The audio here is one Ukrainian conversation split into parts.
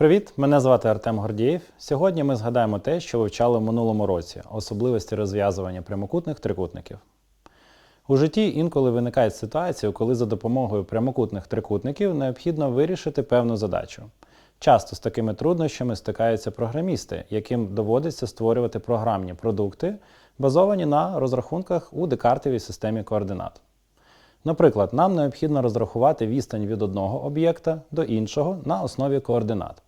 Привіт! Мене звати Артем Гордієв. Сьогодні ми згадаємо те, що вивчали в минулому році особливості розв'язування прямокутних трикутників. У житті інколи виникають ситуації, коли за допомогою прямокутних трикутників необхідно вирішити певну задачу. Часто з такими труднощами стикаються програмісти, яким доводиться створювати програмні продукти, базовані на розрахунках у декартовій системі координат. Наприклад, нам необхідно розрахувати відстань від одного об'єкта до іншого на основі координат.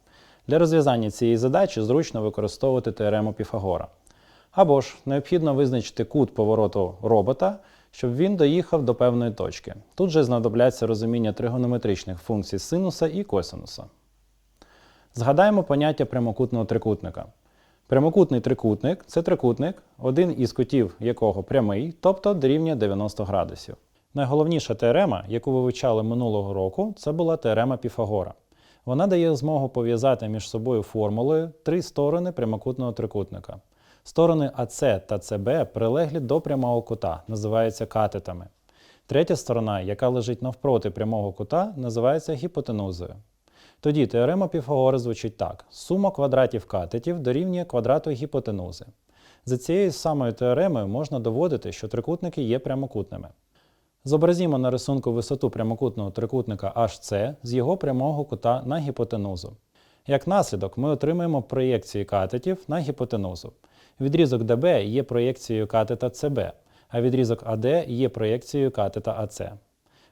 Для розв'язання цієї задачі зручно використовувати теорему Піфагора. Або ж необхідно визначити кут повороту робота, щоб він доїхав до певної точки. Тут же знадобляться розуміння тригонометричних функцій синуса і косинуса. Згадаємо поняття прямокутного трикутника. Прямокутний трикутник це трикутник, один із кутів якого прямий, тобто дорівнює 90 градусів. Найголовніша теорема, яку вивчали минулого року, це була теорема Піфагора. Вона дає змогу пов'язати між собою формулою три сторони прямокутного трикутника. Сторони АС та СБ прилеглі до прямого кута, називаються катетами. Третя сторона, яка лежить навпроти прямого кута, називається гіпотенузою. Тоді теорема Піфагора звучить так: сума квадратів катетів дорівнює квадрату гіпотенузи. За цією самою теоремою можна доводити, що трикутники є прямокутними. Зобразімо на рисунку висоту прямокутного трикутника HC з його прямого кута на гіпотенузу. Як наслідок, ми отримаємо проєкції катетів на гіпотенузу. Відрізок DB є проєкцією катета CB, а відрізок AD є проєкцією катета AC.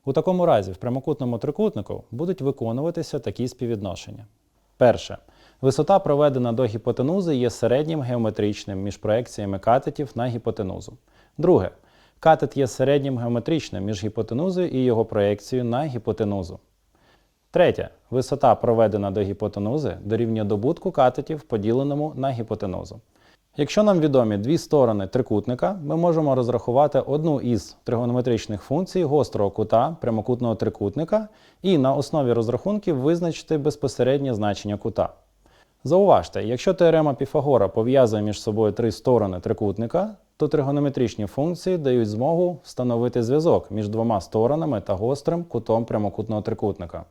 У такому разі в прямокутному трикутнику будуть виконуватися такі співвідношення. Перше. Висота, проведена до гіпотенузи, є середнім геометричним між проекціями катетів на гіпотенузу. Друге. Катет є середнім геометричним між гіпотенузою і його проекцією на гіпотенузу. Третє. Висота, проведена до гіпотенузи, дорівнює добутку катетів, поділеному на гіпотенузу. Якщо нам відомі дві сторони трикутника, ми можемо розрахувати одну із тригонометричних функцій гострого кута прямокутного трикутника і на основі розрахунків визначити безпосереднє значення кута. Зауважте, якщо теорема Піфагора пов'язує між собою три сторони трикутника, то тригонометричні функції дають змогу встановити зв'язок між двома сторонами та гострим кутом прямокутного трикутника.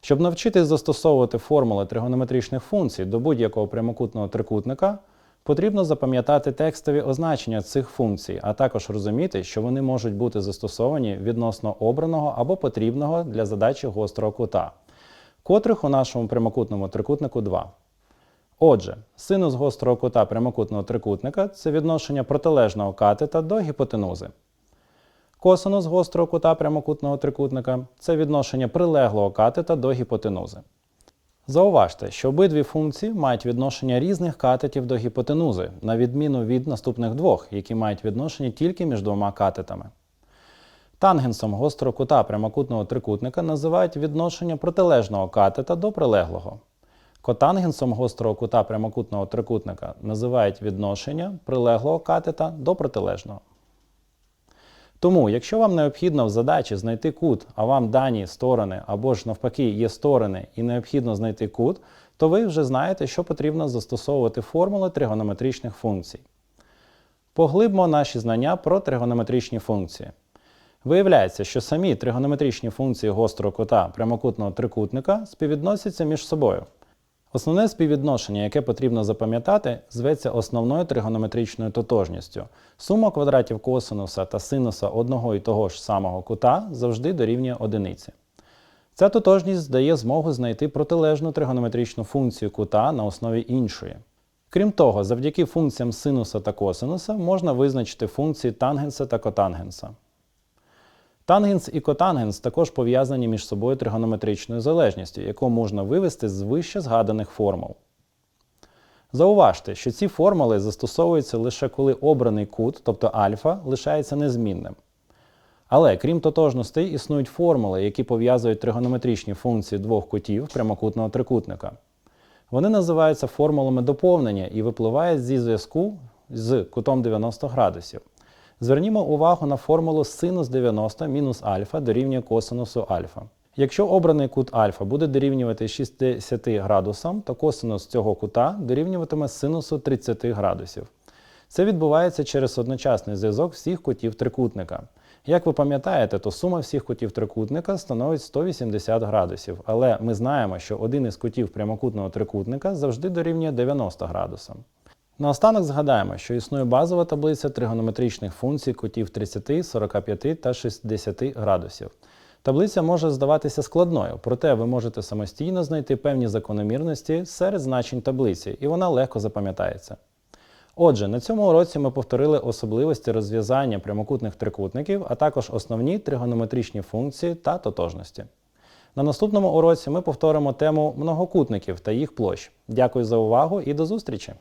Щоб навчитись застосовувати формули тригонометричних функцій до будь-якого прямокутного трикутника, потрібно запам'ятати текстові означення цих функцій, а також розуміти, що вони можуть бути застосовані відносно обраного або потрібного для задачі гострого кута, котрих у нашому прямокутному трикутнику два. Отже, синус гострого кута прямокутного трикутника це відношення протилежного катета до гіпотенузи. Косинус гострого кута прямокутного трикутника це відношення прилеглого катета до гіпотенузи. Зауважте, що обидві функції мають відношення різних катетів до гіпотенузи, на відміну від наступних двох, які мають відношення тільки між двома катетами. Тангенсом гострого кута прямокутного трикутника називають відношення протилежного катета до прилеглого. Котангенсом гострого кута прямокутного трикутника називають відношення прилеглого катета до протилежного. Тому, якщо вам необхідно в задачі знайти кут, а вам дані сторони або ж навпаки є сторони і необхідно знайти кут, то ви вже знаєте, що потрібно застосовувати формули тригонометричних функцій. Поглибмо наші знання про тригонометричні функції. Виявляється, що самі тригонометричні функції гострого кута прямокутного трикутника співвідносяться між собою. Основне співвідношення, яке потрібно запам'ятати, зветься основною тригонометричною тотожністю. Сума квадратів косинуса та синуса одного і того ж самого кута завжди дорівнює одиниці. Ця тотожність дає змогу знайти протилежну тригонометричну функцію кута на основі іншої. Крім того, завдяки функціям синуса та косинуса можна визначити функції тангенса та котангенса. Тангенс і котангенс також пов'язані між собою тригонометричною залежністю, яку можна вивести з вище згаданих формул. Зауважте, що ці формули застосовуються лише коли обраний кут, тобто альфа, лишається незмінним. Але крім тотожностей, існують формули, які пов'язують тригонометричні функції двох кутів прямокутного трикутника. Вони називаються формулами доповнення і випливають зі зв'язку з кутом 90 градусів. Звернімо увагу на формулу синус 90 мінус альфа дорівнює косинусу альфа. Якщо обраний кут альфа буде дорівнювати 60 градусам, то косинус цього кута дорівнюватиме синусу 30 градусів. Це відбувається через одночасний зв'язок всіх кутів трикутника. Як ви пам'ятаєте, то сума всіх кутів трикутника становить 180 градусів, але ми знаємо, що один із кутів прямокутного трикутника завжди дорівнює 90 градусам. Наостанок згадаємо, що існує базова таблиця тригонометричних функцій кутів 30, 45 та 60 градусів. Таблиця може здаватися складною, проте ви можете самостійно знайти певні закономірності серед значень таблиці, і вона легко запам'ятається. Отже, на цьому уроці ми повторили особливості розв'язання прямокутних трикутників, а також основні тригонометричні функції та тотожності. На наступному уроці ми повторимо тему многокутників та їх площ. Дякую за увагу і до зустрічі!